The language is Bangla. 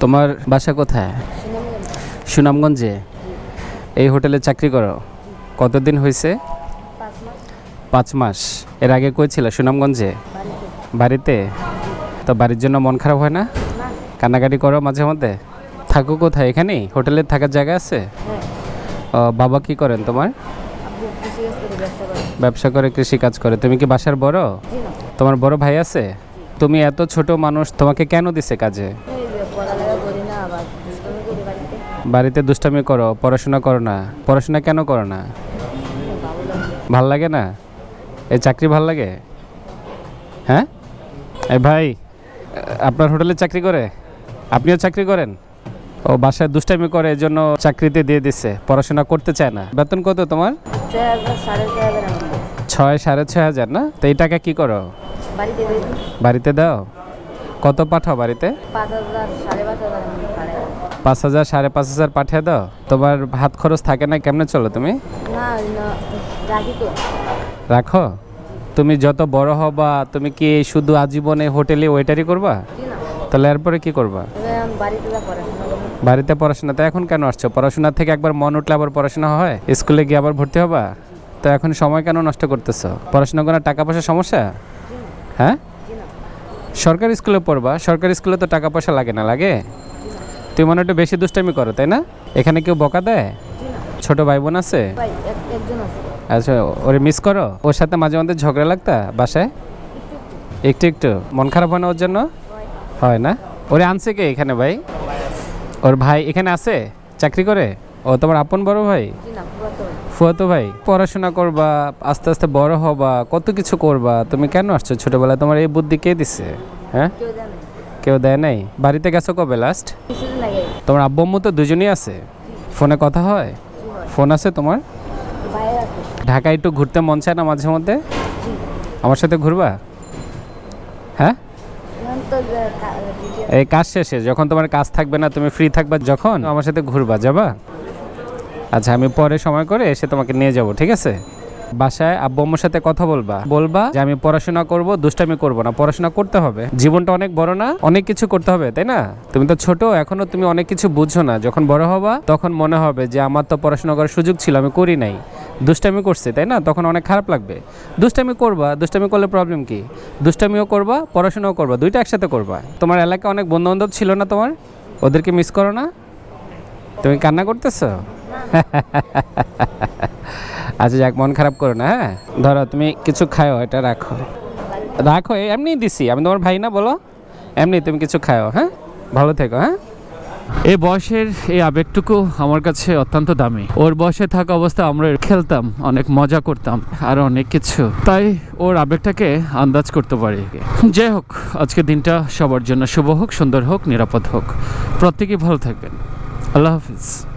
তোমার বাসা কোথায়? সুনামগঞ্জে? এই হোটেলে চাকরি করো। কতদিন হয়েছে পাঁচ মাস। এর আগে কই সুনামগঞ্জে? বাড়িতে? তো বাড়ির জন্য মন খারাপ হয় না? কান্নাকাটি করো মাঝে মধ্যে? থাকো কোথায়? এখানেই হোটেলে থাকার জায়গা আছে? বাবা কি করেন তোমার? ব্যবসা করে কৃষি কাজ করে। তুমি কি বাসার বড়? তোমার বড় ভাই আছে? তুমি এত ছোট মানুষ, তোমাকে কেন দিছে কাজে এই যে পড়ালেখা করি না আবার দুষ্টামি করি বাড়িতে বাড়িতে দুষ্টামি করো পড়াশোনা করো না। পড়াশোনা কেন করো না? ভালো লাগে না? এই চাকরি ভালো লাগে? হ্যাঁ? এই ভাই আপনার হোটেলে চাকরি করে? আপনিও চাকরি করেন? ও বাসায় দুষ্টামি করে এই জন্য চাকরিতে দিয়ে দিচ্ছে পড়াশোনা করতে চায় না। বেতন কত তোমার? ছয় সাড়ে ছয় হাজার না? তো এই টাকা কি করো? বাড়িতে দাও। কত পাঠাও বাড়িতে? পাঁচ হাজার সাড়ে পাঁচ হাজার পাঠিয়ে দাও। তোমার হাত খরচ থাকে না কেমনে চলো তুমি? রাখি তুমি যত বড় হবা তুমি কি শুধু আজীবনে হোটেলে ওয়েটারই করবা? তাহলে এরপরে কি করবা? বাড়িতে পড়াশোনা করব। বাড়িতে পড়াশোনা তো এখন কেন আসছো? পড়াশোনা থেকে একবার মন উঠলে আবার পড়াশোনা হয়? স্কুলে গিয়ে আবার ভর্তি হবা? তো এখন সময় কেন নষ্ট করতেছো? পড়াশোনা করার টাকা পয়সার সমস্যা হ্যাঁ? সরকারি স্কুলে পড়বা সরকারি স্কুলে তো টাকা পয়সা লাগে না লাগে? তুই মনে একটু বেশি দুষ্টামি করো তাই না? এখানে কেউ বকা দেয়? ছোট ভাই বোন আছে। আচ্ছা ওরে মিস করো? ওর সাথে মাঝে মাঝে ঝগড়া লাগতা বাসায়? একটু একটু মন খারাপ হয় না ওর জন্য? হয় না? ওরে আনছে কে এখানে ভাই? ওর ভাই এখানে আছে? চাকরি করে? ও তোমার আপন বড় ভাই? ফুয়াতো ভাই পড়াশোনা করবা আস্তে আস্তে বড় হবা কত কিছু করবা তুমি কেন আসছো ছোটবেলায়? তোমার এই বুদ্ধি কে দিছে? হ্যাঁ? কেউ দেয় নাই। বাড়িতে গেছো কবে লাস্ট তোমার আব্বু আম্মু তো দুজনই আছে? ফোনে কথা হয়? ফোন আছে তোমার? ঢাকায় একটু ঘুরতে মন চায় না মাঝে মধ্যে? আমার সাথে ঘুরবা? হ্যাঁ? এই কাজ শেষে যখন তোমার কাজ থাকবে না তুমি ফ্রি থাকবা যখন আমার সাথে ঘুরবা যাবা? আচ্ছা আমি পরে সময় করে এসে তোমাকে নিয়ে যাব, ঠিক আছে? বাসায় আব্বু আম্মুর সাথে কথা বলবা। বলবা যে আমি পড়াশোনা করব, দুষ্টামি করব না, পড়াশোনা করতে হবে। জীবনটা অনেক বড় না, অনেক কিছু করতে হবে, তাই না? তুমি তো ছোট, এখনও তুমি অনেক কিছু বুঝছ না। যখন বড় হবা, তখন মনে হবে যে আমার তো পড়াশোনা করার সুযোগ ছিল, আমি করি নাই। দুষ্টামি করছে, তাই না? তখন অনেক খারাপ লাগবে। দুষ্টামি করবা, দুষ্টামি করলে প্রবলেম কি? দুষ্টামিও করবা, পড়াশোনাও করবা, দুইটা একসাথে করবা। তোমার এলাকায় অনেক বন্ধু বান্ধব ছিল না তোমার? ওদেরকে মিস করো না? তুমি কান্না করতেছো? আচ্ছা যাক, মন খারাপ করো না হ্যাঁ? ধরো, তুমি কিছু খাও এটা রাখো। রাখো এমনি দিছি। আমি তোমার ভাই না, বলো? এমনি তুমি কিছু খাও হ্যাঁ? ভালো থেকো হ্যাঁ? এই বয়সের এই আবেগটুকু আমার কাছে অত্যন্ত দামি। ওর বয়সে থাকা অবস্থায় আমরা খেলতাম, অনেক মজা করতাম, আর অনেক কিছু। তাই ওর আবেগটাকে আন্দাজ করতে পারি। যাই হোক, আজকে দিনটা সবার জন্য শুভ হোক, সুন্দর হোক, নিরাপদ হোক। প্রত্যেকেই ভালো থাকবেন। আল্লাহ হাফিজ।